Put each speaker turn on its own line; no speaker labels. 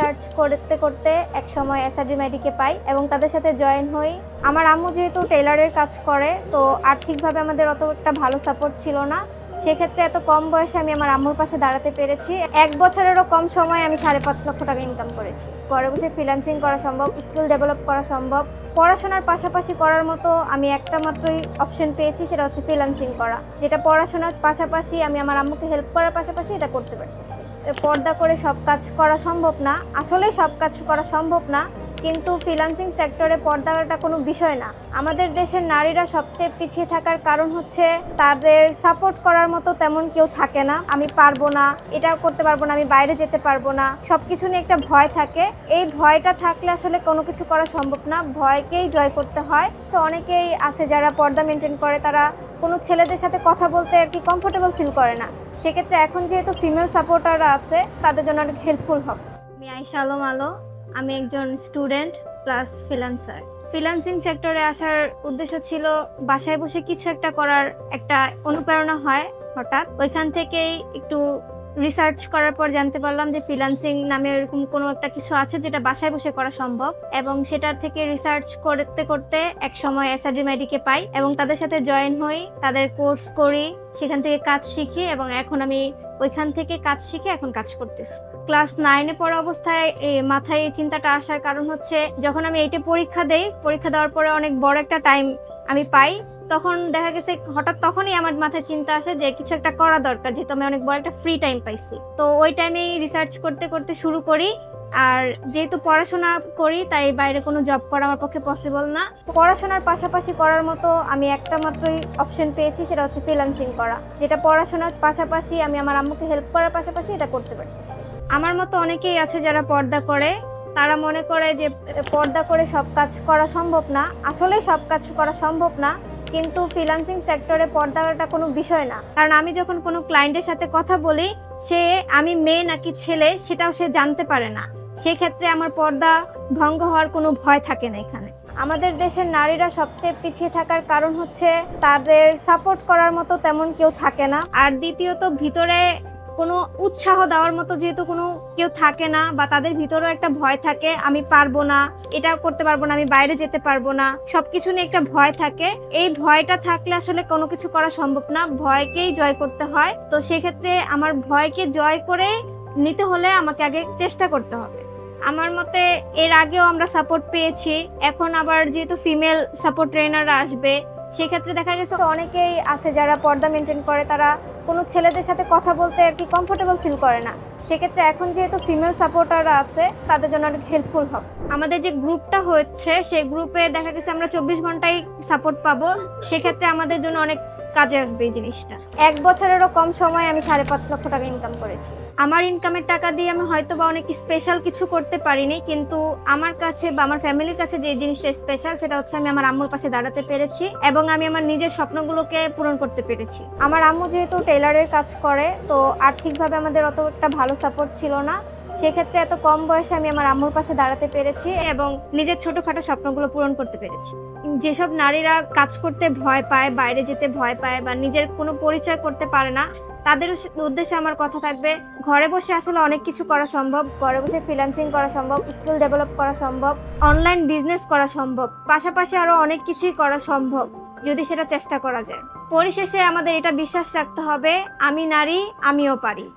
Research করতে করতে এক সময় এসআরডি মেডিকে পাই এবং তাদের সাথে জয়েন হই। আমার আম্মু যেহেতু টেলারের কাজ করে, তো আর্থিকভাবে আমাদের অত একটা ভালো সাপোর্ট ছিল না। সেক্ষেত্রে এত কম বয়সে আমি আমার আম্মুর পাশে দাঁড়াতে পেরেছি। এক বছরেরও কম সময়ে আমি সাড়ে পাঁচ লক্ষ টাকা ইনকাম করেছি। ঘরে বসে ফ্রিল্যান্সিং করা সম্ভব স্কিল ডেভেলপ করা সম্ভব। পড়াশোনার পাশাপাশি করার মতো আমি একটা মাত্রই অপশন পেয়েছি, সেটা হচ্ছে ফ্রিল্যান্সিং করা। যেটা পড়াশোনার পাশাপাশি আমি আমার আম্মুকে হেল্প করার পাশাপাশি এটা করতে পারতেছি। পর্দা করে সব কাজ করা সম্ভব না। আসলে সব কাজ করা সম্ভব না। কিন্তু ফ্রিল্যান্সিং সেক্টরে পর্দাটা কোনো বিষয় না। আমাদের দেশের নারীরা সবচেয়ে পিছিয়ে থাকার কারণ হচ্ছে তাদের সাপোর্ট করার মতো তেমন কেউ থাকে না। আমি পারব না এটা করতে পারব না, আমি বাইরে যেতে পারব না। সব কিছু নিয়ে একটা ভয় থাকে। এই ভয়টা থাকলে আসলে কোনো কিছু করা সম্ভব না। ভয়কেই জয় করতে হয়। তো অনেকেই আছে যারা পর্দা মেনটেন করে, তারা কোনো ছেলেদের সাথে কথা বলতে আর কি কমফোর্টেবল ফিল করে না। সেক্ষেত্রে এখন যেহেতু ফিমেল সাপোর্টাররা আছে, তাদের জন্য অনেক হেল্পফুল হবে। আমি আইসা আলম আলো। আমি একজন স্টুডেন্ট প্লাস ফ্রিল্যান্সার ফ্রিল্যান্সিং সেক্টরে আসার উদ্দেশ্য ছিল বাসায় বসে কিছু একটা করার একটা অনুপ্রেরণা হয় হঠাৎ। ওইখান থেকেই একটু রিসার্চ করার পর জানতে পারলাম যে ফ্রিল্যান্সিং নামে এরকম কোনো একটা কিছু আছে যেটা বাসায় বসে করা সম্ভব। এবং সেটার থেকে রিসার্চ করতে করতে এক সময় এসআরডি মেডিকে পাই এবং তাদের সাথে জয়েন হই, তাদের কোর্স করি, সেখান থেকে কাজ শিখি এবং এখন আমি ওইখান থেকে কাজ শিখে এখন কাজ করতেছি। ক্লাস নাইনে পড়া অবস্থায় মাথায় এই চিন্তাটা আসার কারণ হচ্ছে, যখন আমি এইটে পরীক্ষা দেই, পরীক্ষা দেওয়ার পরে অনেক বড় একটা টাইম আমি পাই, তখন দেখা গেছে হঠাৎ তখনই আমার মাথায় চিন্তা আসে যে কিছু একটা করা দরকার, যেহেতু আমি অনেক বড় একটা ফ্রি টাইম পাইছি। তো ওই টাইমেই রিসার্চ করতে করতে শুরু করি, আর যেহেতু পড়াশোনা করি, তাই বাইরে কোনো জব করা আমার পক্ষে পসিবল না। পড়াশোনার পাশাপাশি করার মতো আমি একটা মাত্রই অপশন পেয়েছি, সেটা হচ্ছে ফ্রিল্যান্সিং করা, যেটা পড়াশোনার পাশাপাশি আমি আমার আম্মুকে হেল্প করার পাশাপাশি এটা করতে পারতেছি। আমার মতো অনেকেই আছে যারা পর্দা করে। তারা মনে করে যে, পর্দা করে সব কাজ করা সম্ভব না। আসলে সব কাজ করা সম্ভব না, কিন্তু ফ্রিল্যান্সিং সেক্টরে পর্দাটা কোনো বিষয় না। কারণ আমি যখন কোনো ক্লায়েন্টের সাথে কথা বলি, সে আমি মেয়ে নাকি ছেলে, সেটাও সে জানতে পারে না। সেক্ষেত্রে আমার পর্দা ভঙ্গ হওয়ার কোনো ভয় থাকে না এখানে। আমাদের দেশের নারীরা সবচেয়ে পিছিয়ে থাকার কারণ হচ্ছে, তাদের সাপোর্ট করার মতো তেমন কেউ থাকে না। আর দ্বিতীয়ত, ভিতরে কোনো উৎসাহ দেওয়ার মতো যেহেতু কোনো কেউ থাকে না বা তাদের ভিতরেও একটা ভয় থাকে, আমি পারব না এটা করতে পারব না, আমি বাইরে যেতে পারব না, সবকিছু নিয়ে একটা ভয় থাকে। এই ভয়টা থাকলে আসলে কোনো কিছু করা সম্ভব না, ভয়কেই জয় করতে হয়। তো সেক্ষেত্রে আমার ভয়কে জয় করে নিতে হলে আমাকে আগে চেষ্টা করতে হবে। আমার মতে এর আগেও আমরা সাপোর্ট পেয়েছি, এখন আবার যেহেতু ফিমেল সাপোর্ট ট্রেনাররা আসবে সেক্ষেত্রে দেখা গেছে অনেকেই আছে যারা পর্দা মেনটেন করে, তারা কোনো ছেলেদের সাথে কথা বলতে আর কি কমফোর্টেবল ফিল করে না। সেক্ষেত্রে এখন যেহেতু ফিমেল সাপোর্টাররা আছে, তাদের জন্য অনেক হেল্পফুল হবে। আমাদের যে গ্রুপটা হচ্ছে, সেই গ্রুপে দেখা গেছে আমরা চব্বিশ ঘন্টাই সাপোর্ট পাবো। সেক্ষেত্রে আমাদের জন্য অনেক কাজে আসবে এই জিনিসটা। এক বছরেরও কম সময়ে আমি সাড়ে পাঁচ লক্ষ টাকা ইনকাম করেছি। আমার ইনকামের টাকা দিয়ে আমি হয়তো বা অনেক স্পেশাল কিছু করতে পারিনি কিন্তু আমার কাছে বা আমার ফ্যামিলির কাছে যে জিনিসটা স্পেশাল সেটা হচ্ছে আমি আমার আম্মুর পাশে দাঁড়াতে পেরেছি এবং আমি আমার নিজের স্বপ্নগুলোকে পূরণ করতে পেরেছি। আমার আম্মু যেহেতু টেলারের কাজ করে তো আর্থিকভাবে আমাদের অত একটা ভালো সাপোর্ট ছিল না। সেক্ষেত্রে এত কম বয়সে আমি আমার আম্মুর পাশে দাঁড়াতে পেরেছি এবং নিজের ছোটোখাটো স্বপ্নগুলো পূরণ করতে পেরেছি। যেসব নারীরা কাজ করতে ভয় পায়, বাইরে যেতে ভয় পায় বা নিজের কোনো পরিচয় করতে পারে না, তাদের উদ্দেশ্যে আমার কথা থাকবে, ঘরে বসে আসলে অনেক কিছু করা সম্ভব, ঘরে বসে ফ্রিল্যান্সিং করা সম্ভব স্কিল ডেভেলপ করা সম্ভব অনলাইন বিজনেস করা সম্ভব, পাশাপাশি আরও অনেক কিছুই করা সম্ভব, যদি সেটা চেষ্টা করা যায়। পরিশেষে আমাদের এটা বিশ্বাস রাখতে হবে, আমি নারী, আমিও পারি।